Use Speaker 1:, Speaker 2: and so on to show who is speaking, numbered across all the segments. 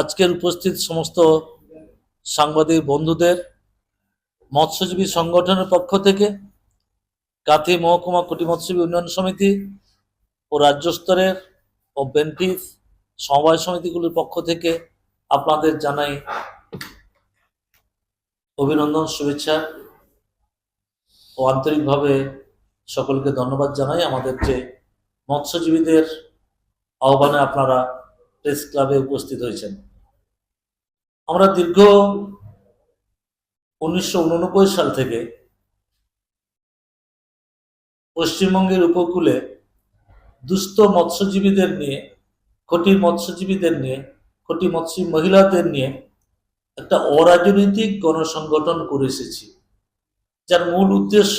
Speaker 1: আজকের উপস্থিত সমস্ত সাংবাদিক বন্ধুদের, মৎস্যজীবী সংগঠনের পক্ষ থেকে, কাথি মহকুমা কুটি মৎস্যজীবী উন্নয়ন সমিতি ও রাজ্য স্তরের ও বেনফিস সমবায় সমিতিগুলির পক্ষ থেকে আপনাদের জানাই অভিনন্দন, শুভেচ্ছা ও আন্তরিকভাবে সকলকে ধন্যবাদ জানাই। আমাদের যে মৎস্যজীবীদের আহ্বানে আপনারা প্রেস ক্লাবে উপস্থিত হয়েছেন। আমরা দীর্ঘ উনিশশো উননব্বই সাল থেকে পশ্চিমবঙ্গের উপকূলে দুস্থ মৎস্যজীবীদের নিয়ে, খটি মৎস্যজীবীদের নিয়ে, খটি মৎস্য মহিলাদের নিয়ে একটা অরাজনৈতিক গণসংগঠন করে এসেছি, যার মূল উদ্দেশ্য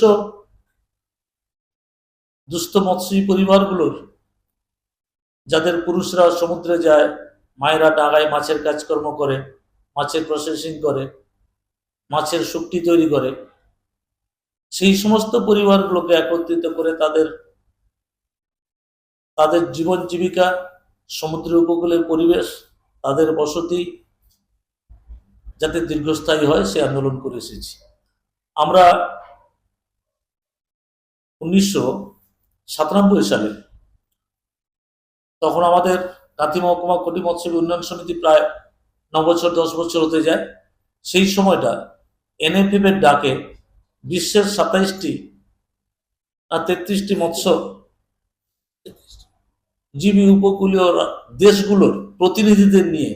Speaker 1: দুস্থ মৎস্যজীবী পরিবারগুলোর, যাদের পুরুষরা সমুদ্রে যায়, মায়েরা ডাঙায় মাছের কাজকর্ম করে মাছের প্রসেসিং করে, মাছের শুক্তি তৈরি করে, সেই সমস্ত পরিবারগুলোকে একত্রিত করে তাদের তাদের জীবন জীবিকা, সমুদ্র উপকূলের পরিবেশ, তাদের বসতি যাতে দীর্ঘস্থায়ী হয়, সে আন্দোলন করে এসেছি। আমরা উনিশশো সাতানব্বই সালে তখন আমাদের কাতি মহকুমা কোটি মৎস্য উন্নয়ন সমিতি প্রায় ন বছর দশ বছর হতে যায়, সেই সময়টা এনএফএফ এর ডাকে বিশ্বের সাতাইশটি আর তেত্রিশটি মৎস্য জীবী উপকূলীয় দেশগুলোর প্রতিনিধিদের নিয়ে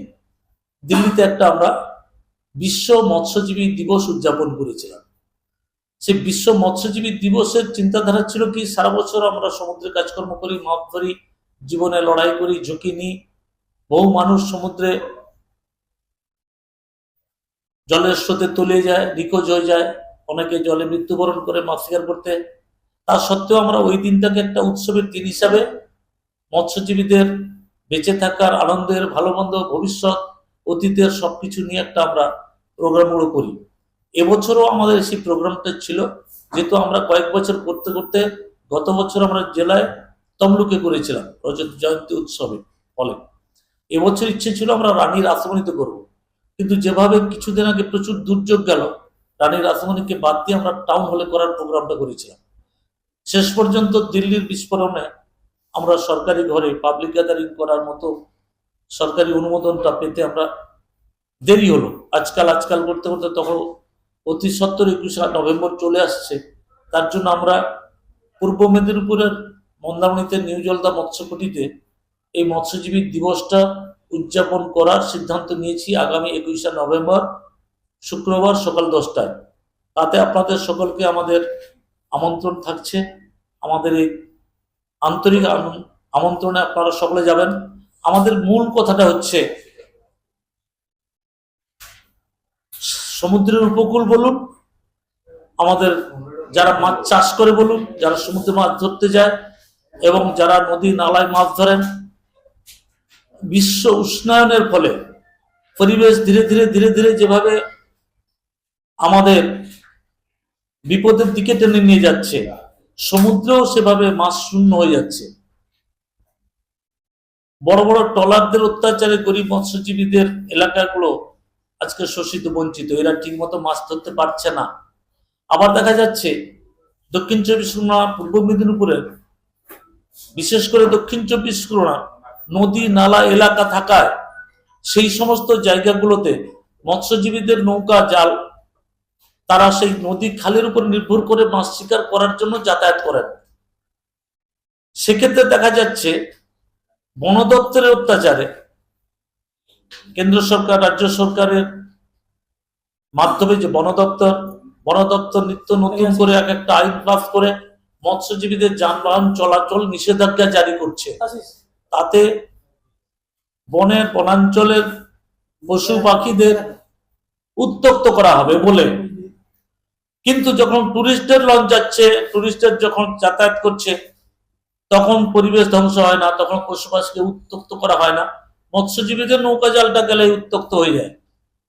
Speaker 1: দিল্লিতে একটা আমরা বিশ্ব মৎস্যজীবী দিবস উদযাপন করেছিলাম। সেই বিশ্ব মৎস্যজীবী দিবসের চিন্তাধারা ছিল কি, সারা বছর আমরা সমুদ্রে কাজকর্ম করি, মাছ ধরি, জীবনে লড়াই করি, ঝুঁকি নিই, বহু মানুষ সমুদ্রে জলের স্রোতে তলিয়ে যায় নিখোঁজ হয়ে যায়, অনেকে জলে মৃত্যুবরণ করে মাছ শিকার করতে। তা সত্ত্বেও আমরা ওই দিনটাকে একটা উৎসবের দিন হিসাবে মৎস্যজীবীদের বেঁচে থাকার আনন্দের ভালো মন্দ ভবিষ্যৎ, অতীতের সবকিছু নিয়ে একটা আমরা প্রোগ্রামগুলো করি। এবছরও আমাদের সেই প্রোগ্রামটা ছিল, যেহেতু আমরা কয়েক বছর করতে করতে গত বছর আমরা জেলায় তমলুকে করেছিলাম, রজত জয়ন্তী উৎসবে ফলে। এবছর ইচ্ছে ছিল আমরা রানীর আসমনিতে করব। কিন্তু যেভাবে কিছুদিন আগে প্রচুর দুর্যোগ গেল, রানী আসমনিকে বাদ দিয়ে আমরা টাউন হলে করার প্রোগ্রামটা করেছিলাম। শেষ পর্যন্ত দিল্লির বিস্ফোরণে আমরা সরকারি ঘরে পাবলিক গ্যাদারিং করার মতো সরকারি অনুমোদনটা পেতে আমরা দেরি হলো। আজকাল আজকাল করতে করতে তখন অতি সত্তর একুশে নভেম্বর চলে আসছে। তার জন্য আমরা পূর্ব মেদিনীপুরের মন্দারমণিতে, নিউ জলদা মৎস্যকুটিতে এই মৎস্যজীবী দিবসটা উদযাপন করার সিদ্ধান্ত নিয়েছি আগামী একুশে নভেম্বর, শুক্রবার সকাল দশটায়। তাতে আপনাদের সকলকে আমাদের আমন্ত্রণ থাকছে। আমাদের এই আন্তরিক আমন্ত্রণে আপনারা সকলে যাবেন। আমাদের মূল কথাটা হচ্ছে, সমুদ্রের উপকূল বলুন, আমাদের যারা মাছ চাষ করে বলুন, যারা সমুদ্রে মাছ ধরতে যায়, এবং যারা নদী, নালায় মাছ ধরেন বিশ্ব উষ্ণায়নের ফলে পরিবেশ ধীরে ধীরে ধীরে ধীরে যেভাবে আমাদের বিপদের দিকে টেনে নিয়ে যাচ্ছে, সমুদ্রেও সেভাবে মাছ শূন্য হয়ে যাচ্ছে। বড় বড় ট্রলারদের অত্যাচারে গরিব মৎস্যজীবীদের এলাকাগুলো আজকে শোষিত, বঞ্চিত। এরা ঠিকমতো মাছ ধরতে পারছে না। আবার দেখা যাচ্ছে, দক্ষিণ চব্বিশ পরগনা, পূর্ব মেদিনীপুরের বিশেষ করে দক্ষিণ চব্বিশ পরগনা নদী নালা এলাকা থাকায় সেই সমস্ত জায়গাগুলোতে মৎস্যজীবীদের নৌকা জাল তারা সেই নদী খালের উপর নির্ভর করে মাছ শিকার করার জন্য যাতায়াত করেন। সেক্ষেত্রে দেখা যাচ্ছে বন দপ্তরের অত্যাচারে কেন্দ্র সরকার রাজ্য সরকারের মাধ্যমে যে বন দপ্তর বন দপ্তর নিত্য নতুন করে এক একটা আইন পাস করে মৎস্যজীবীদের যানবাহন চলাচল নিষেধাজ্ঞা জারি করছে। তাতে বনের বনাঞ্চলের পশু পাখিদের উত্তক্ত করা হবে বলে। কিন্তু যখন টুরিস্টের লঞ্চ যাচ্ছে টুরিস্টের যখন যাতায়াত করছে, তখন পরিবেশ ধ্বংস হয় না, তখন পশুপাখিকে উত্তক্ত করা হয় না। মৎস্যজীবীদের নৌকা জালটা গেলে উত্তক্ত হয়ে যায়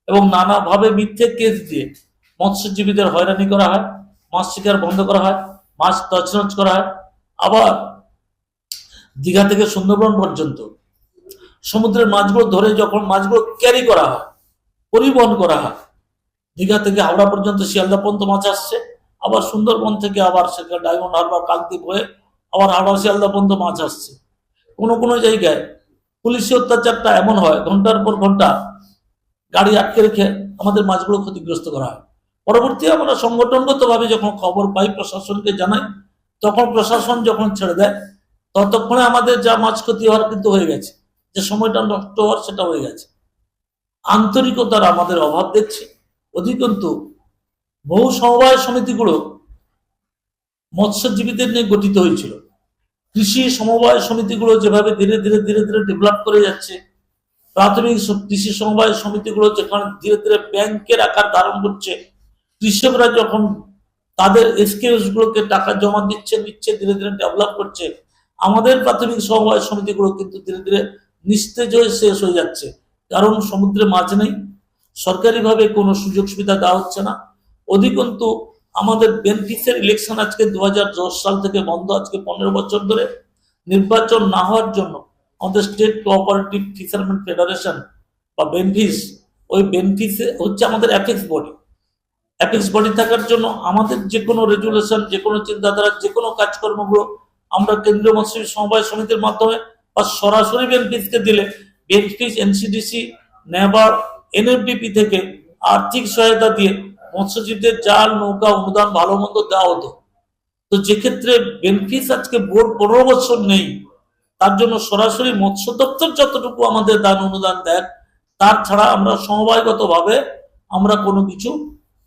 Speaker 1: এবং নানাভাবে মিথ্যে কেস দিয়ে মৎস্যজীবীদের হয়রানি করা হয়, মাছ শিকার বন্ধ করা হয়, মাছ তছনছ করা হয়। আবার দীঘা থেকে সুন্দরবন পর্যন্ত। সমুদ্রের মাছগুলো ধরে যখন মাছগুলো ক্যারি করা হয়, পরিবহন করা হয়, দীঘা থেকে হাওড়া পর্যন্ত শিয়ালদা পর্যন্ত মাছ আসছে, আবার সুন্দরবন থেকে আবার সেখানে ডায়মন্ড হারবার, কাকদ্বীপ হয়ে আবার হাওড়া, শিয়ালদা পর্যন্ত মাছ আসছে। কোনো কোনো জায়গায় পুলিশি অত্যাচারটা এমন হয়, ঘণ্টার পর ঘণ্টা গাড়ি আটকে রেখে আমাদের মাছগুলো ক্ষতিগ্রস্ত করা হয়। পরবর্তী আমরা সংগঠনগতভাবে যখন খবর পাই, প্রশাসনকে জানাই, তখন প্রশাসন যখন ছেড়ে দেয় ততক্ষণে আমাদের যা মাছ ক্ষতি হওয়ার কিন্তু হয়ে গেছে। যে সময়টা নষ্ট হওয়ার সেটা হয়ে গেছে। আন্তরিকতার আমাদের অভাব দেখছি। অধিকন্তু বহু সমবায় সমিতিগুলো মৎস্যজীবীদের নিয়ে গঠিত হয়েছিল। কৃষি সমবায় সমিতিগুলো যেভাবে ধীরে ধীরে ধীরে ধীরে ডেভেলপ করে যাচ্ছে, প্রাথমিক কৃষি সমবায় সমিতিগুলো যেখানে ধীরে ধীরে ব্যাংকের আকার ধারণ করছে, কৃষকরা যখন তাদের এসকেএস গুলোকে টাকা জমা দিচ্ছে, নিচ্ছে, ধীরে ধীরে ডেভেলপ করছে আমাদের প্রাথমিক সমবায় সমিতিগুলো কিন্তু ধীরে ধীরে নিস্তেজ হয়ে শেষ হয়ে যাচ্ছে। কারণ সমুদ্রে মাছ নেই। সরকারিভাবে কোনো সুযোগ সুবিধা দেওয়া হচ্ছে না। অধিকন্তু আমাদের বেনিফিসের ইলেকশন আজকে দু হাজার দশ সাল থেকে বন্ধ, আজকে পনেরো বছর ধরে নির্বাচন না হওয়ার জন্য আমাদের স্টেট কোঅপারেটিভ ফিশারম্যান ফেডারেশন বা বেনফিস, ওই বেনফিসে হচ্ছে আমাদের অ্যাপেক্স বডি অ্যাপেক্স বডি থাকার জন্য আমাদের যে কোনো রেজুলেশন যে কোনো চিন্তাধারা যে কোনো কাজকর্মগুলো আমরা কেন্দ্রীয় মৎস্য সমবায় সমিতির মাধ্যমে বা সরাসরি বেনফিসকে দিলে বেনফিস এনসিডিসি নেবার এনএফডিপি থেকে আর্থিক সহায়তা দিয়ে মৎস্যজীবীদের জাল, নৌকা, অনুদান, ভালো মন্দ দেওয়া হতো। তো যেক্ষেত্রে বেনফিস আজকে বোর্ড পনেরো বছর নেই, তার জন্য সরাসরি মৎস্য দপ্তর যতটুকু আমাদের দান, অনুদান দেন তার ছাড়া আমরা সমবায়গতভাবে আমরা কোনো কিছু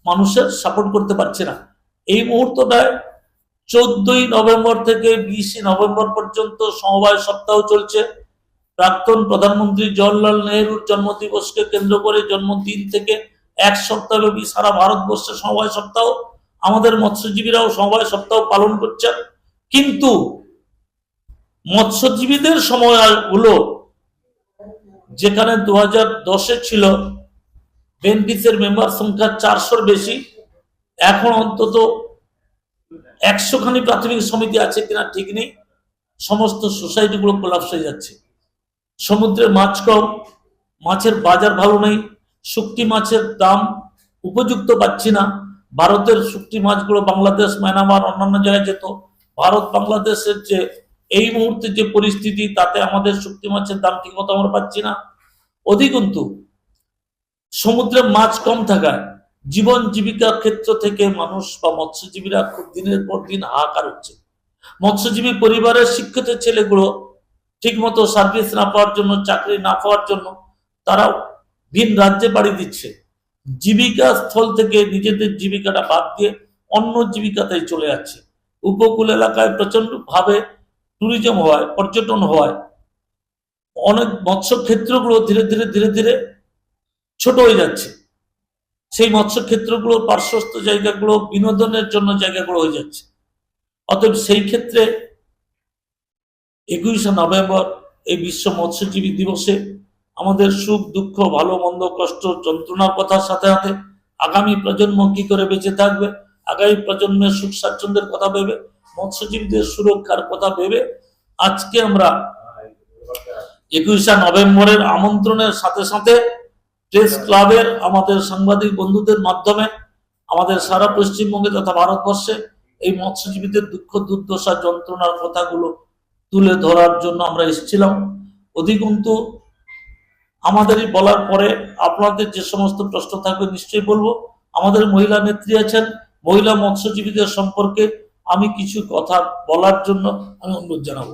Speaker 1: মানুষের সাপোর্ট করতে পারছি না। এই মুহূর্তটায় চোদ্দই নভেম্বর থেকে বিশে নভেম্বর পর্যন্ত সমবায় সপ্তাহ চলছে। প্রাক্তন প্রধানমন্ত্রী জওয়াহরলাল নেহরুর জন্মদিবসকে কেন্দ্র করে জন্মদিন থেকে এক সপ্তাহব্যাপী সারা ভারতবর্ষে সমবায় সপ্তাহ। আমাদের মৎস্যজীবীরাও সমবায় সপ্তাহ পালন করছেন। কিন্তু মৎস্যজীবীদের সময়গুলো যেখানে দু হাজার দশে ছিল বেনফিসের মেম্বার সংখ্যা চারশোর বেশি। এখন অন্তত একশো খানি প্রাথমিক সমিতি আছে কিনা ঠিক নেই। সমস্ত সোসাইটিগুলো কোলাপস হয়ে যাচ্ছে। সমুদ্রে মাছ কম মাছের বাজার ভালো নেই শুক্তি মাছের দাম উপযুক্ত পাচ্ছি না। ভারতের শুক্তি মাছগুলো বাংলাদেশ, মায়ানমার, অন্যান্য জায়গায় যেত। ভারত বাংলাদেশের যে এই মুহূর্তে যে পরিস্থিতি, তাতে আমাদের শুক্তি মাছের দাম ঠিক মতো আমরা পাচ্ছি না। অধিকন্তু সমুদ্রে মাছ কম থাকায় জীবন জীবিকার ক্ষেত্র থেকে মানুষ বা মৎস্যজীবীরা খুব দিনের পর দিন হাহাকার হচ্ছে। মৎস্যজীবী পরিবারের শিক্ষিত ছেলেগুলো ঠিকমতো সার্ভিস না পাওয়ার জন্য, চাকরি না পাওয়ার জন্য তারা ভিন রাজ্যে বাড়ি দিচ্ছে। জীবিকা স্থল থেকে নিজেদের জীবিকাটা বাদ দিয়ে অন্য জীবিকাতেই চলে যাচ্ছে। উপকূল এলাকায় প্রচণ্ড ভাবে ট্যুরিজম হওয়ায় পর্যটন হওয়ায় অনেক মৎস্য ক্ষেত্রগুলো ধীরে ধীরে ধীরে ধীরে ছোট হয়ে যাচ্ছে। সেই মৎস্য ক্ষেত্রগুলো পার্শ্বস্থ জায়গাগুলো, বিনোদনের জন্য জায়গাগুলো হয়ে যাচ্ছে। অতএব সেই ক্ষেত্রে একুশে নভেম্বর এই বিশ্ব মৎস্যজীবী দিবসে আমাদের সুখ, দুঃখ, ভালো, মন্দ, কষ্ট, যন্ত্রণার কথার সাথে সাথে আগামী প্রজন্ম কি করে বেঁচে থাকবে, আগামী প্রজন্মের সুখ স্বাচ্ছন্দ্যের কথা ভেবে, মৎস্যজীবীদের সুরক্ষার কথা ভেবে আজকে আমরা একুশে নভেম্বরের আমন্ত্রণের সাথে সাথে প্রেস ক্লাবের আমাদের সাংবাদিক বন্ধুদের মাধ্যমে আমাদের সারা পশ্চিমবঙ্গে তথা ভারতবর্ষে এই মৎস্যজীবীদের দুঃখ দুর্দশা যন্ত্রণার কথাগুলো তুলে ধরার জন্য আমরা এসেছিলাম। অধিকন্তু আমাদেরই বলার পরে আপনাদের যে সমস্ত প্রশ্ন থাকবে নিশ্চয়ই বলব। আমাদের মহিলা নেত্রী আছেন মহিলা মৎস্যজীবীদের সম্পর্কে আমি কিছু কথা বলার জন্য আমি অনুরোধ জানাব।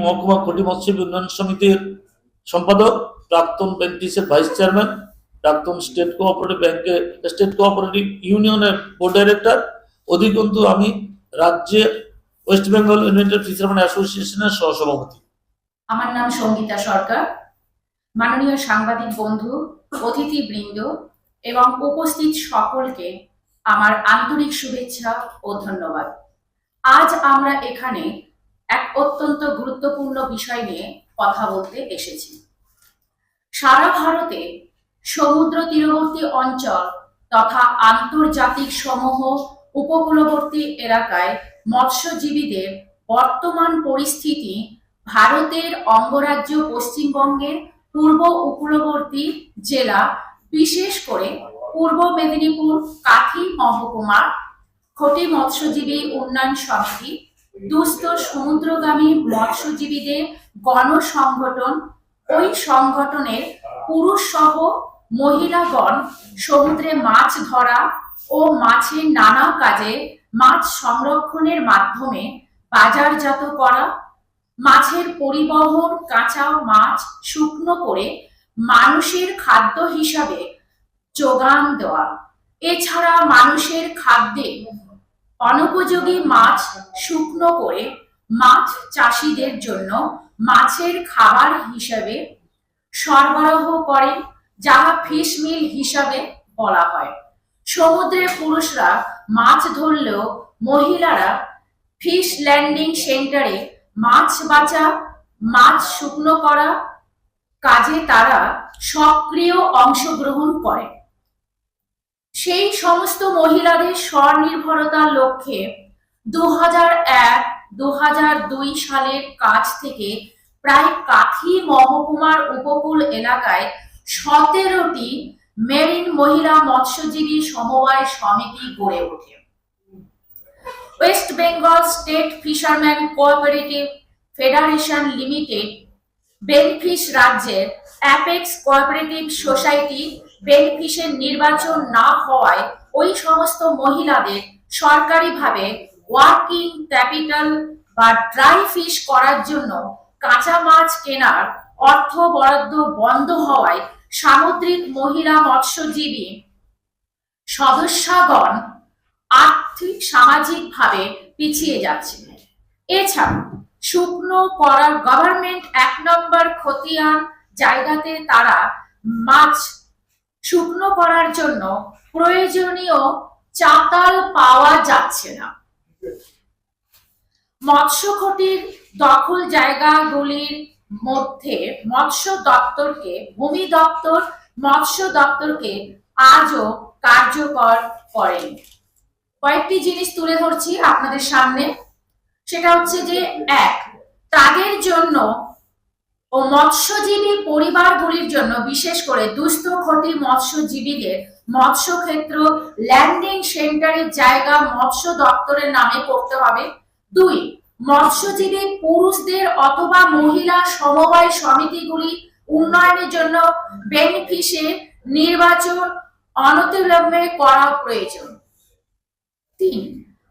Speaker 1: মহকুমা কোটি মৎস্যজীবী উন্নয়ন সমিতির সম্পাদক। প্রাক্তন বেন্টিসের ভাইস চেয়ারম্যান প্রাক্তন স্টেট কোঅপারেটিভ ব্যাংকের স্টেট কোঅপারেটিভ ইউনিয়নের বোর্ড ডাইরেক্টর অধিকন্তু আমি রাজ্যের ওয়েস্ট বেঙ্গল ইউনাইটেড ফিশারম্যান অ্যাসোসিয়েশনের সহসভাপতি।
Speaker 2: আমার নাম সঙ্গীতা সরকার, মাননীয় সাংবাদিক বন্ধু, অতিথিবৃন্দ এবং উপস্থিত সকলকে আমার আন্তরিক শুভেচ্ছা ও ধন্যবাদ। আজ আমরা এখানে এক অত্যন্ত গুরুত্বপূর্ণ বিষয় নিয়ে কথা বলতে এসেছি। সারা ভারতে সমুদ্র তীরবর্তী অঞ্চল তথা আন্তর্জাতিক সমূহ উপকূলবর্তী এলাকায় মৎস্যজীবীদের বর্তমান পরিস্থিতি ভারতের অঙ্গরাজ্য পশ্চিমবঙ্গের পূর্ব উপকূলবর্তী জেলা, বিশেষ করে পূর্ব মেদিনীপুর কাঠি মহকুমা, খটি মৎস্যজীবী উন্নয়ন সমিতি, দুস্থ সমুদ্রগামী মৎস্যজীবীদের গণসংগঠন ওই সংগঠনের পুরুষ সহ মহিলাগণ সমুদ্রে মাছ ধরা ও মাছের নানা কাজে মাছ সংরক্ষণের মাধ্যমে বাজারজাত করা, মাছের পরিবহন, কাঁচা মাছ শুকনো করে মানুষের খাদ্য হিসাবে যোগান দেওয়া। এছাড়া মানুষের খাদ্যে অনুপযোগী মাছ শুকনো করে মাছ চাষিদের জন্য মাছের খাবার হিসাবে সরবরাহ করেন যাহা ফিশ মিল হিসাবে বলা হয়। সমুদ্রে পুরুষরা মাছ ধরলেও মহিলারা ফিশ ল্যান্ডিং সেন্টারে মাছ বাঁচা, মাছ শুকনো করা কাজে তারা সক্রিয় অংশগ্রহণ করে। সেই সমস্ত মহিলাদের স্বনির্ভরতার লক্ষ্যে দু হাজার এক দু হাজার দুই সালের কাজ থেকে প্রায় কাথি মহকুমার উপকূল এলাকায় সতেরোটি মেরিন মহিলা মৎস্যজীবী সমবায় সমিতি গড়ে ওঠে। West Bengal state fisherman cooperative federation limited Benfish রাজ্যের অ্যাপেক্স কোঅপারেটিভ সোসাইটি বেলফিশের নির্বাচন না হওয়ায় ওই সমস্ত মহিলাদের সরকারিভাবে ওয়ার্কিং ক্যাপিটাল বা ড্রাই ফিশ করার জন্য কাঁচা মাছ কেনার অর্থ বরাদ্দ বন্ধ হওয়ায় সামুদ্রিক মহিলা মৎস্যজীবী সদস্যগণ আর্থিক, সামাজিকভাবে পিছিয়ে যাচ্ছে। এছাড়া শুকনো করার গভর্নমেন্ট এক নম্বর খতিয়ান জায়গাতে তারা মাছ শুকনো করার জন্য প্রয়োজনীয় চাতাল পাওয়া যাচ্ছে না। মৎস্যখটির দখল জায়গাগুলির মধ্যে মৎস্য দপ্তরকে, ভূমি দপ্তর, মৎস্য দপ্তরকে আজও কার্যকর করেন। কয়েকটি জিনিস তুলে ধরছি আপনাদের সামনে। সেটা হচ্ছে যে, এক, তাদের জন্য ও মৎস্যজীবী পরিবারগুলির জন্য বিশেষ করে দুস্থ খটি মৎস্যজীবীদের মৎস্যক্ষেত্র ল্যান্ডিং সেন্টারের জায়গা মৎস্য দপ্তরের নামে করতে হবে। দুই, মৎস্যজীবী পুরুষদের অথবা মহিলা সমবায় সমিতিগুলি উন্নয়নের জন্য বেনিফিসের নির্বাচন অনতিবিলম্বে করা প্রয়োজন। তিন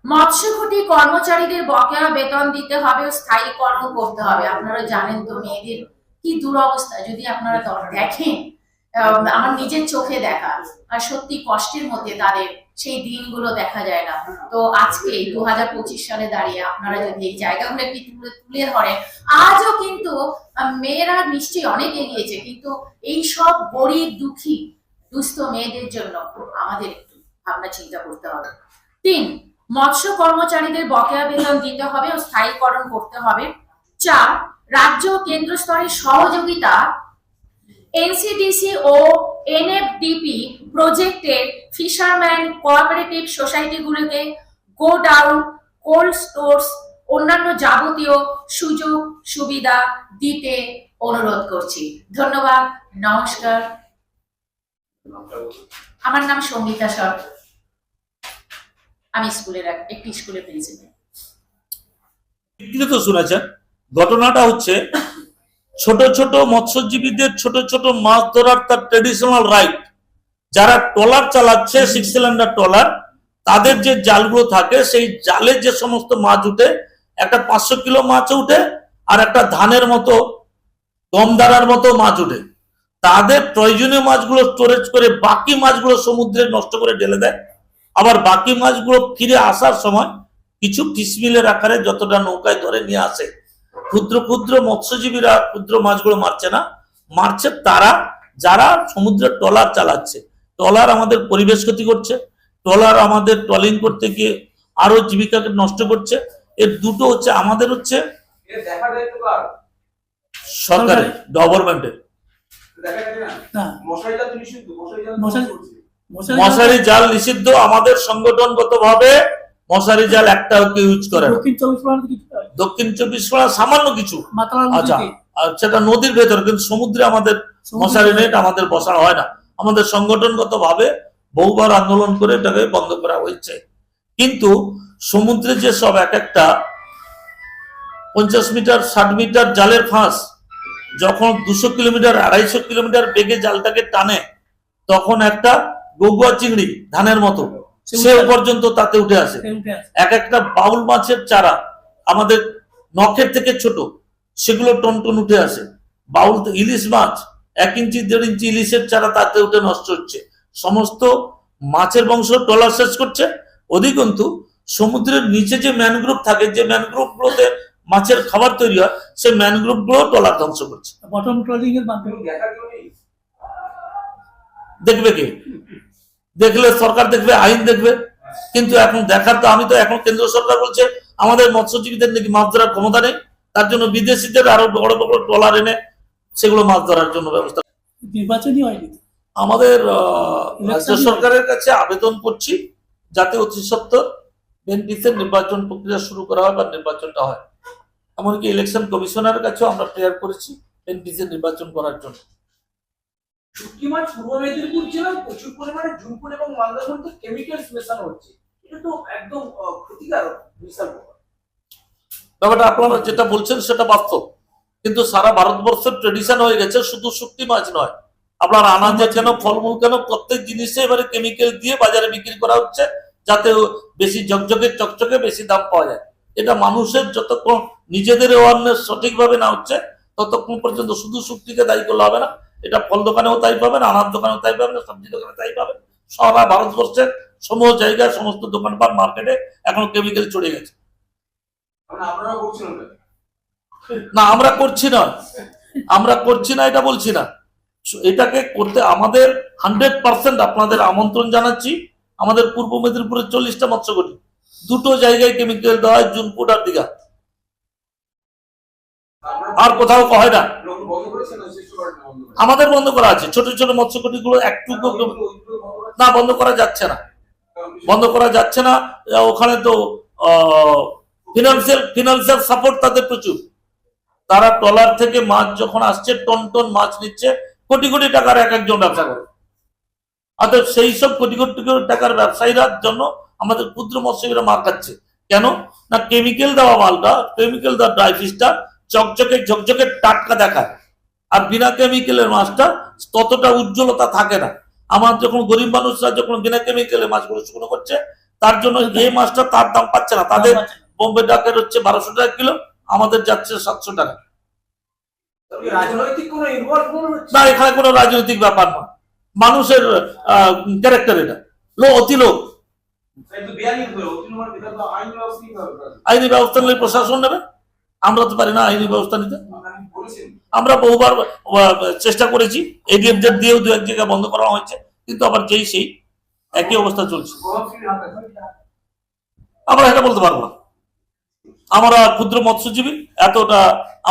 Speaker 2: মৎস্যকুটি কর্মচারীদের বকেয়া বেতন দিতে হবে ও স্থায়ীকরণ করতে হবে। আপনারা জানেন তো মেয়েদের কি দুরবস্থা, যদি আপনারা দেখেন। আমার নিজের চোখে দেখা, আর সত্যি কষ্টের মধ্যে তাদের সেই দিনগুলো দেখা যায় না। তো আজকে দু হাজার পঁচিশ সালে দাঁড়িয়ে আপনারা যদি এই জায়গাগুলো একটু তুলে তুলে ধরেন, আজও কিন্তু মেয়েরা নিশ্চয়ই অনেক এগিয়েছে, কিন্তু এই সব গরিব, দুঃখী, দুস্থ মেয়েদের জন্য আমাদের একটু ভাবনা চিন্তা করতে হবে। তিন, মৎস্য কর্মচারীদের বকেয়া বেতন দিতে হবে ও স্থায়ীকরণ করতে হবে। চার, রাজ্য কেন্দ্র স্তরের সহযোগিতা এনসিডিসি ও এনএফডিপি প্রজেক্টের ফিশারম্যান কোঅপারেটিভ সোসাইটিগুলোকে গো ডাউন কোল্ড স্টোরস অন্যান্য যাবতীয় সুযোগ, সুবিধা দিতে অনুরোধ করছি। ধন্যবাদ, নমস্কার। আমার নাম সঙ্গীতা সরকার। আমি স্কুলের একটি স্কুলের প্রিন্সিপাল
Speaker 1: তো শুনেছেন। ঘটনাটা হচ্ছে ছোট ছোট মৎস্যজীবীদের, ছোট ছোট মাছ ধরার তার ট্রেডিশনাল রাইট যারা ট্রলার চালাচ্ছে সিক্স সিলিন্ডার ট্রলার, তাদের যে জালগুলো থাকে, সেই জালে যে সমস্ত মাছ উঠে, একটা পাঁচশো কিলো মাছ উঠে, আর একটা ধানের মতো গমদানার মতো মাছ উঠে। তাদের প্রয়োজনীয় মাছগুলো স্টোরেজ করে বাকি মাছগুলো সমুদ্রে নষ্ট করে ঢেলে দেয়। আবার বাকি মাছগুলো ফিরে আসার সময় কিছু কিসমিলের আকারে যতটা নৌকায় ধরে নিয়ে আসে ক্ষুদ্র ক্ষুদ্র মৎস্যজীবীরা ক্ষুদ্র মাছগুলো মারছে না মারছে তারা যারা সমুদ্রে ট্রলার চালাচ্ছে ট্রলার আমাদের পরিবেশ ক্ষতি করছে ট্রলার আমাদের ট্রলিং করতে গিয়ে আরও জীবিকাকে নষ্ট করছে এর দুটো হচ্ছে আমাদের হচ্ছে সরকারের গভর্নমেন্টের
Speaker 3: মশারি জাল
Speaker 1: নিষিদ্ধ আমাদের সংগঠনগত ভাবে মশারি জাল একটাও কেউ ইউজ করে না।
Speaker 4: দক্ষিণ চব্বিশ পরগনা
Speaker 1: সামান্য কিছু। আচ্ছা সেটা নদীর ভেতর কিন্তু সমুদ্রে আমাদের মশারি নেট আমাদের বসানো হয় না। আমাদের সংগঠনগত ভাবে বহুবার আন্দোলন করে এটাকে বন্ধ করা হয়েছে। কিন্তু সমুদ্রে যে সব এক একটা পঞ্চাশ মিটার ষাট মিটার জালের ফাঁস যখন দুশো কিলোমিটার আড়াইশো কিলোমিটার বেগে জালটাকে টানে তখন একটা গগুয়া চিংড়ি ধানের মতো। সে পর্যন্ত তাতে উঠে আসে। এক একটা বাউল মাছের চারা আমাদের নখের থেকে ছোট সেগুলো টন টন উঠে আসে। বাউল তো ইলিশ মাছ এক ইঞ্চি দেড় ইঞ্চি ইলিশের চারা তাতে উঠে নষ্ট হচ্ছে। সমস্ত মাছের বংশ টলার শেষ করছে। অধিকন্তু সমুদ্রের নিচে যে ম্যানগ্রোভ থাকে যে ম্যানগ্রোভ গুলোতে মাছের খাবার তৈরি হয় সে ম্যানগ্রোভগুলো টলার ধ্বংস করছে।
Speaker 4: বটম ট্রলিং এর মাধ্যমে।
Speaker 1: দেখবে কে? দেখলে সরকার দেখবে আইন দেখবে। কিন্তু এখন দেখার তো আমি তো এখন কেন্দ্র সরকার বলছে আমাদের মৎস্যজীবীদের নাকি মাছ ধরার ক্ষমতা নেই। তার জন্য বিদেশিদের আরও বড় বড় ট্রলার এনে সেগুলো মাছ ধরার জন্য ব্যবস্থা।
Speaker 4: নির্বাচনই হয়নি
Speaker 1: আমাদের রাজ্য সরকারের কাছে আবেদন করছি যাতে অতি সত্তর বিএনপিসের নির্বাচন প্রক্রিয়া শুরু করা হয় বা নির্বাচনটা হয়। এমনকি ইলেকশন কমিশনারের কাছেও আমরা প্রেয়ার করেছি বিএনপিসির নির্বাচন করার জন্য।
Speaker 3: শুটকি মাছ পূর্ব মেদিনীপুর জেলায় প্রচুর পরিমাণে জুনপুর এবং মালদার মধ্যে কেমিক্যালস মেশানো হচ্ছে। এটা তো একদম ক্ষতিকারক বিশাল
Speaker 1: ব্যাপারটা আপনারা যেটা বলছেন সেটা বাস্তব। কিন্তু সারা ভারতবর্ষের ট্রেডিশন হয়ে গেছে শুধু শুক্তি মাছ নয়। আপনার আনাজে কেন, ফলমূল কেন, প্রত্যেক জিনিসে এবারে কেমিক্যাল দিয়ে বাজারে বিক্রি করা হচ্ছে, যাতে বেশি ঝকঝকে চকচকে বেশি দাম পাওয়া যায়। এটা মানুষের যতক্ষণ নিজেদের অ্যাওয়ারনেস সঠিকভাবে না হচ্ছে, ততক্ষণ পর্যন্ত শুধু শুক্তিকে দায়ী করলে হবে না। এটা ফল দোকানেও তাই পাবেন আনার দোকানেও তাই পাবেন সবজি দোকানে তাই পাবেন। সারা ভারতবর্ষের সমস্ত জায়গায় সমস্ত দোকানপাট মার্কেটে এখন কেমিক্যাল চড়ে গেছে।
Speaker 3: মানে
Speaker 1: না আমরা করছি না। আমরা করছি না এটা বলছি না। এটাকে করতে আমাদের হান্ড্রেড পার্সেন্ট আপনাদের আমন্ত্রণ জানাচ্ছি। আমাদের পূর্ব মেদিনীপুরের চল্লিশটা মৎস্যকটি দুটো জায়গায় কেমিক্যাল দেওয়া হয় জুনপুট আর দীঘা। আর কোথাও হয় না? আমাদের বন্ধ করা আছে, ছোট ছোট মৎস্যকটি গুলো একটু? না, বন্ধ করা যাচ্ছে না। বন্ধ করা যাচ্ছে না ওখানে তো ফিনান্সিয়াল ফিনান্সিয়াল সাপোর্ট তাদের প্রচুর। তারা ট্রলার থেকে মাছ যখন আসছে, টন টন মাছ নিচ্ছে, কোটি কোটি টাকার এক একজন ব্যবসা করে। অর্থাৎ সেই সব কোটি কোটি টাকার ব্যবসায়ীরা জন্য আমাদের ক্ষুদ্র মৎস্যজীবীরা মার খাচ্ছে। কেন? না কেমিক্যাল দেওয়া মালটা কেমিক্যাল দেওয়া ড্রাই চকচকে, ঝকঝকে টাটকা দেখায়। আর বিনা কেমিক্যালের মাছটা ততটা উজ্জ্বলতা থাকে না। আমার যখন গরিব মানুষরা যখন বিনা কেমিক্যালে মাছগুলো শুকনো করছে তার জন্য এই মাছটা তার দাম পাচ্ছে না। তাদের বোম্বে ডাকের হচ্ছে বারোশো টাকা কিলো আমাদের যাচ্ছে সাতশো টাকা।
Speaker 3: তবে রাজনৈতিক কোনো ইনভলভমেন্ট হচ্ছে?
Speaker 1: না এখানে কোনো রাজনৈতিক ব্যাপার না। মানুষের ক্যারেক্টার এটা। লো অতি লোক
Speaker 3: হয়ে আইন ব্যবস্থা
Speaker 1: নিলে প্রশাসন নেবে। আমরা তো পারি না আইনি ব্যবস্থা নিতে। আমরা বহুবার চেষ্টা করেছি এডিএমদের দিয়েও দু এক জায়গায় বন্ধ করা হয়েছে, কিন্তু আবার যেই সেই একই অবস্থা চলছে। আমরা এটা বলতে পারব না। আমরা ক্ষুদ্র মৎস্যজীবী, এতটা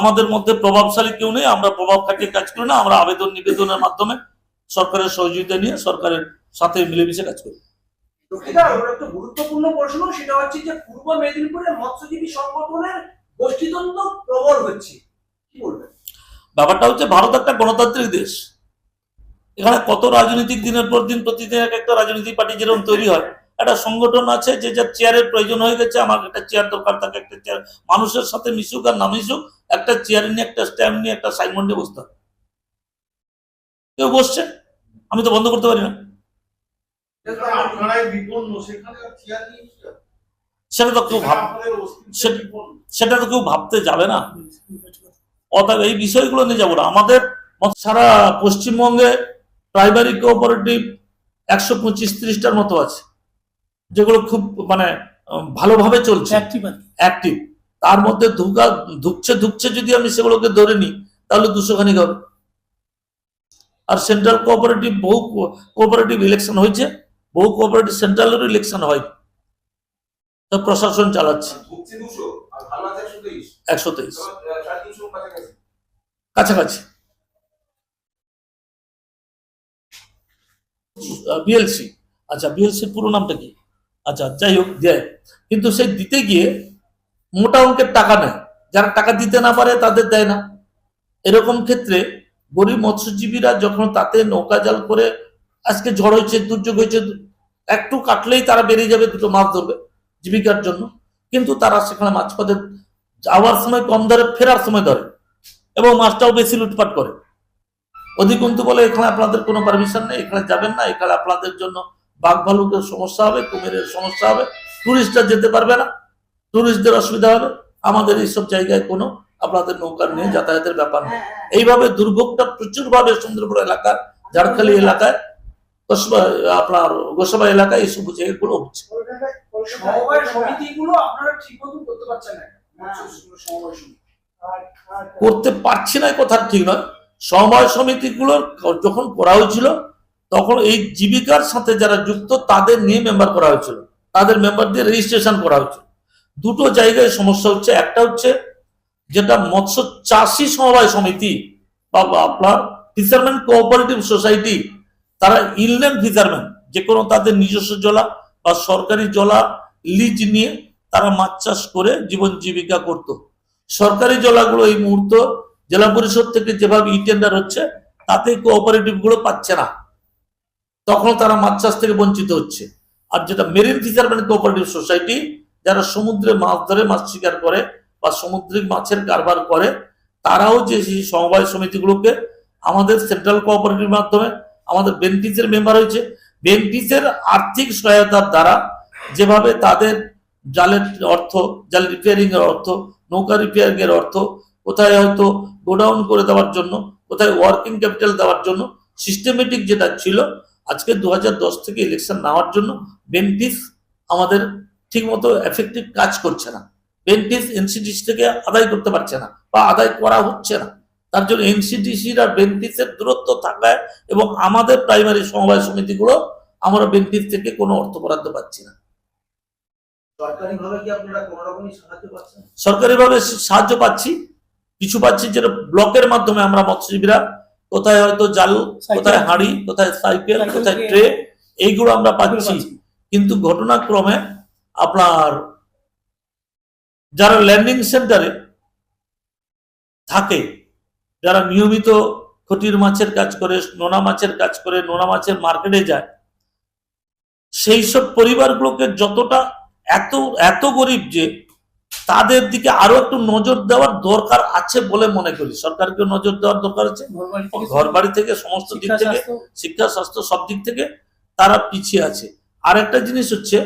Speaker 1: আমাদের মধ্যে প্রভাবশালী কেউ নেই, আমরা প্রভাব খাটিয়ে কাজ করি না, আমরা আবেদন নিবেদনের মাধ্যমে সরকারের সহযোগিতা নিয়ে সরকারের সাথে মিলেমিশে কাজ করি।
Speaker 3: একটা গুরুত্বপূর্ণ প্রশ্ন, সেটা হচ্ছে যে পূর্ব মেদিনীপুরে মৎস্যজীবী সংগঠনের গোষ্ঠীদ্বন্দ্ব প্রবল হচ্ছে। কি বলবেন?
Speaker 1: ব্যাপারটা হচ্ছে ভারত একটা গণতান্ত্রিক দেশ এখানে কত রাজনৈতিক দিনের পর দিন প্রতিদিন এক একটা রাজনৈতিক পার্টি যেরকম তৈরি হয় একটা সংগঠন আছে যে যার চেয়ারের প্রয়োজন হয়ে গেছে আমার একটা চেয়ার দরকার থাকে একটা চেয়ার মানুষের সাথে মিশুক আর না মিশুক একটা চেয়ার নিয়ে একটা স্ট্যাম্প নিয়ে একটা সাইনবোর্ড নিয়ে বসতে হবে। কেউ বসছে আমি তো বন্ধ করতে পারি না? সেটা তো কেউ ভাব। সেটা তো কেউ ভাবতে যাবে না অতএব এই বিষয়গুলো নিয়ে যাব না। আমাদের সারা পশ্চিমবঙ্গে প্রাইমারি কোঅপারেটিভ একশো পঁচিশ ত্রিশটার মতো আছে যেগুলো খুব মানে ভালোভাবে চলছে।
Speaker 4: অ্যাক্টিভ
Speaker 1: অ্যাক্টিভ তার মধ্যে ধুকা ধুকছে ধুকছে যদি আমি সেগুলোকে ধরে নিই তাহলে দুশো খানিক হবে। আর সেন্ট্রাল কোঅপারেটিভ বহু কোঅপারেটিভ ইলেকশন হয়েছে বহু কোঅপারেটিভ সেন্ট্রালেরও ইলেকশন হয় তো প্রশাসন চালাচ্ছে।
Speaker 3: একশো তেইশ। কাছাকাছি।
Speaker 1: বিএলসি আচ্ছা বিএলসির পুরো নামটা কি? আচ্ছা যাই হোক দেয়। কিন্তু সে দিতে গিয়ে মোটা অঙ্কের টাকা নেয়। যারা টাকা দিতে না পারে তাদের দেয় না। এরকম ক্ষেত্রে গরিব মৎস্যজীবীরা যখন তাতে নৌকা জাল করে আজকে ঝড় হয়েছে দুর্যোগ হয়েছে একটু কাটলেই তারা বেরিয়ে যাবে দুটো মাছ ধরবে জীবিকার জন্য। কিন্তু তারা সেখানে মাছ মাঝপথে যাওয়ার সময় কম ধরে, ফেরার সময় ধরে এবং মাছটাও বেশি লুটপাট করে। অধিকন্তু বলে, এখানে আপনাদের কোনো পারমিশন নেই, এখানে যাবেন না, এখানে আপনাদের জন্য বাঘ ভালুকের সমস্যা হবে, কুমিরের সমস্যা হবে টুরিস্টরা যেতে পারবে না টুরিস্টদের অসুবিধা হবে। আমাদের এইসব জায়গায় কোনো আপনাদের নৌকা নিয়ে যাতায়াতের ব্যাপার নেই। এইভাবে দুর্ভোগটা প্রচুর ভাবে সুন্দরবন এলাকার, ঝাড়খালি এলাকায় আপনার গোসাবা এলাকায় এইসব জায়গাগুলো হচ্ছে।
Speaker 3: সমবায় সমিতিগুলো আপনারা ঠিক মতো করতে পারছেন না। মৎস্য সমবায় সমিতি।
Speaker 1: করতে পারছি না কথা ঠিক নয়। সমবায় সমিতিগুলো যখন করা হয়েছিল তখন এই জীবিকার সাথে যারা যুক্ত তাদের নিয়ে মেম্বার করা হয়েছিল। তাদের মেম্বার দিয়ে রেজিস্ট্রেশন করা হয়েছিল দুটো জায়গায় সমস্যা হচ্ছে। একটা হচ্ছে যেটা মৎস্য চাষী সমবায় সমিতি বা বা আপনার ফিশারম্যান কোঅপারেটিভ সোসাইটি তারা ইনল্যান্ড ফিশারম্যান যে কোনো তাদের নিজস্ব জলা বা সরকারি জলা লিজ নিয়ে তারা মাছ চাষ করে জীবন জীবিকা করত। সরকারি জলাগুলো এই মুহূর্ত জেলা পরিষদ থেকে যেভাবে ই টেন্ডার হচ্ছে তাতে কোঅপারেটিভগুলো পাচ্ছে না। তখন তারা মাছ চাষ থেকে বঞ্চিত হচ্ছে। আর যেটা মেরিন ফিশারম্যান কোঅপারেটিভ সোসাইটি যারা সমুদ্রে মাছ ধরে, মাছ শিকার করে বা সামুদ্রিক মাছের কারবার করে, তারাও যে সমবায় সমিতিগুলোকে আমাদের সেন্ট্রাল কোঅপারেটিভ মাধ্যমে আমাদের বেন্টিসের মেম্বার হয়েছে বেন্টিসের আর্থিক সহায়তার দ্বারা যেভাবে তাদের জালের অর্থ জাল রিপেয়ারিং এর অর্থ, নৌকা রিপেয়ারিং এর অর্থ, কোথায় হয়তো গোডাউন করে দেওয়ার জন্য, কোথায় ওয়ার্কিং ক্যাপিটাল দেওয়ার জন্য সিস্টেমেটিক যেটা ছিল, আজকে দু হাজার দশ থেকে ইলেকশন নেওয়ার জন্য বেন্টিস আমাদের ঠিকমতো এফেক্টিভ কাজ করছে না। বেন্টিস এনসিডিসি থেকে আদায় করতে পারছে না বা আদায় করা হচ্ছে না। তার জন্য এনসিডিসির আর বেন্টিসের দূরত্ব থাকায় এবং আমাদের প্রাইমারি সমবায় সমিতিগুলো আমরা বেন্টিস থেকে কোনো অর্থ বরাদ্দ পাচ্ছি না।
Speaker 5: সরকারি ভাবে কি আপনারা কোন রকমই সাহায্য
Speaker 1: সরকারিভাবে সাহায্য পাচ্ছি। কিছু পাচ্ছি যেটা ব্লকের মাধ্যমে আমরা মৎস্যজীবীরা কোথায় হয়তো জাল কোথায় হাঁড়ি কোথায় সাইকেল
Speaker 4: সাইকেল
Speaker 1: কোথায় ট্রে এইগুলো আমরা পাচ্ছি। কিন্তু ঘটনাক্রমে আপনার যারা ল্যান্ডিং সেন্টারে থাকে যারা নিয়মিত খটির মাছের কাজ করে নোনা মাছের কাজ করে নোনা মাছের মার্কেটে যায় সেই সব পরিবারগুলোকে যতটা এত এত গরিব যে তাদের দিকে আরও একটু নজর দেওয়ার দরকার আছে বলে মনে করি। সরকারকে নজর দেওয়ার দরকার আছে। ঘর বাড়ি থেকে সমস্ত দিক থেকে শিক্ষা স্বাস্থ্য সব দিক থেকে তারা পিছিয়ে আছে। আর একটা জিনিস হচ্ছে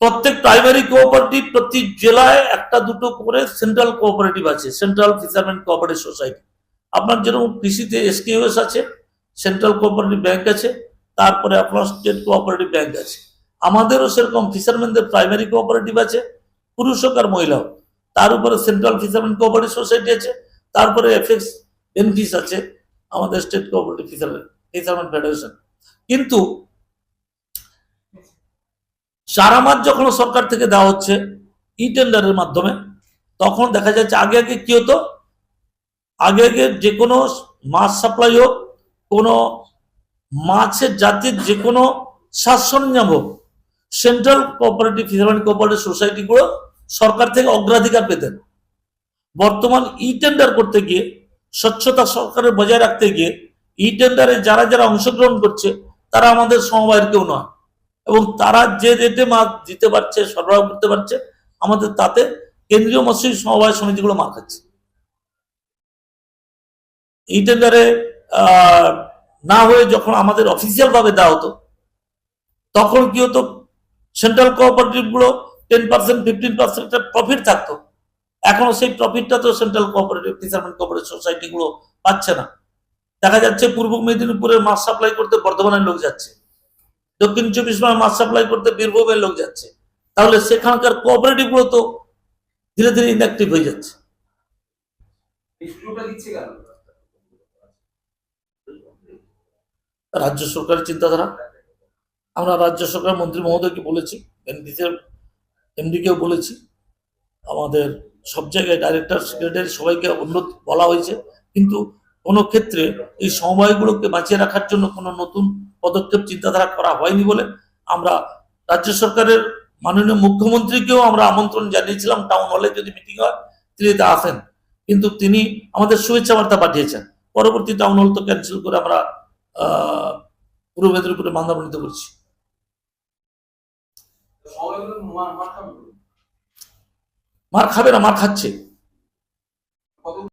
Speaker 1: প্রত্যেক প্রাইমারি কোঅপারেটিভ প্রতি জেলায় একটা দুটো করে সেন্ট্রাল কোঅপারেটিভ আছে সেন্ট্রাল ফিশারম্যান কোঅপারেটিভ সোসাইটি আপনার যেরকম কৃষিতে এসকেএস আছে সেন্ট্রাল কোঅপারেটিভ ব্যাংক আছে, তারপরে আপনার স্টেট কোঅপারেটিভ ব্যাংক আছে। আমাদেরও সেরকম ফিশারম্যানদের প্রাইমারি কোঅপারেটিভ আছে, পুরুষ হোক আর মহিলা হোক। তার উপরে সেন্ট্রাল ফিশারম্যান কোঅপারেটিভ সোসাইটি আছে, তারপরে এফএক্স এনফিস আছে, আমাদের state cooperative fisherman fisherman federation কিন্তু চারা মাছ যখন সরকার থেকে দেওয়া হচ্ছে ই টেন্ডারের মাধ্যমে, তখন দেখা যাচ্ছে আগে আগে কি হতো? আগে আগে যে কোনো মাছ সাপ্লাই হোক, কোনো মাছের জাতির যে কোনো সরঞ্জাম হোক সেন্ট্রাল কোঅপারেটিভ ফিশারম্যান কোঅপারেটিভ সোসাইটিগুলো সরকার থেকে অগ্রাধিকার পেতেন। বর্তমান ই টেন্ডার করতে গিয়ে, স্বচ্ছতা সরকারের বজায় রাখতে গিয়ে ই টেন্ডারে যারা যারা অংশগ্রহণ করছে, তারা আমাদের সমবায়ের কেউ নয়। এবং তারা যে রেটে মাছ দিতে পারছে, সরবরাহ করতে পারছে, আমাদের তাতে কেন্দ্রীয় মৎস্য সমবায় সমিতিগুলো মার খাচ্ছে। এই টেন্ডারে না হয়ে যখন আমাদের অফিসিয়াল ভাবে দেওয়া হতো, তখন কি হতো? Central কোঅপারেটিভগুলো ten percent fifteen percent profit থাকতো। এখনও সেই প্রফিটটা তো central cooperative fisherman cooperative society গুলো পাচ্ছে না। দেখা যাচ্ছে পূর্ব মেদিনীপুরের মাছ সাপ্লাই করতে বর্ধমানের লোক যাচ্ছে। দক্ষিণ চব্বিশ পরগনার মাছ সাপ্লাই করতে বীরভূমের লোক যাচ্ছে। তাহলে সেখানকার কোঅপারেটিভগুলো তো ধীরে ধীরে ইনঅ্যাক্টিভ হয়ে যাচ্ছে। রাজ্য সরকারের চিন্তাধারা। আমরা রাজ্য সরকার মন্ত্রী মহোদয়কে বলেছি এনডিসির এমডিকেও বলেছি। আমাদের সব জায়গায় ডাইরেক্টর সেক্রেটারি সবাইকে অনুরোধ বলা হয়েছে। কিন্তু কোনো ক্ষেত্রে এই সমবায়গুলোকে বাঁচিয়ে রাখার জন্য কোনো নতুন পদক্ষেপ চিন্তাধারা করা হয়নি বলে আমরা রাজ্য সরকারের মাননীয় মুখ্যমন্ত্রীকেও আমরা আমন্ত্রণ জানিয়েছিলাম টাউন হলে যদি মিটিং হয়, তিনি তা আসেন। কিন্তু তিনি আমাদের শুভেচ্ছা বার্তা পাঠিয়েছেন। পরবর্তী টাউন হল তো ক্যান্সেল করে আমরা পূর্ব মেদিনীপুরে মান্দাবনিত করছি মার খাবে না, মার খাচ্ছে।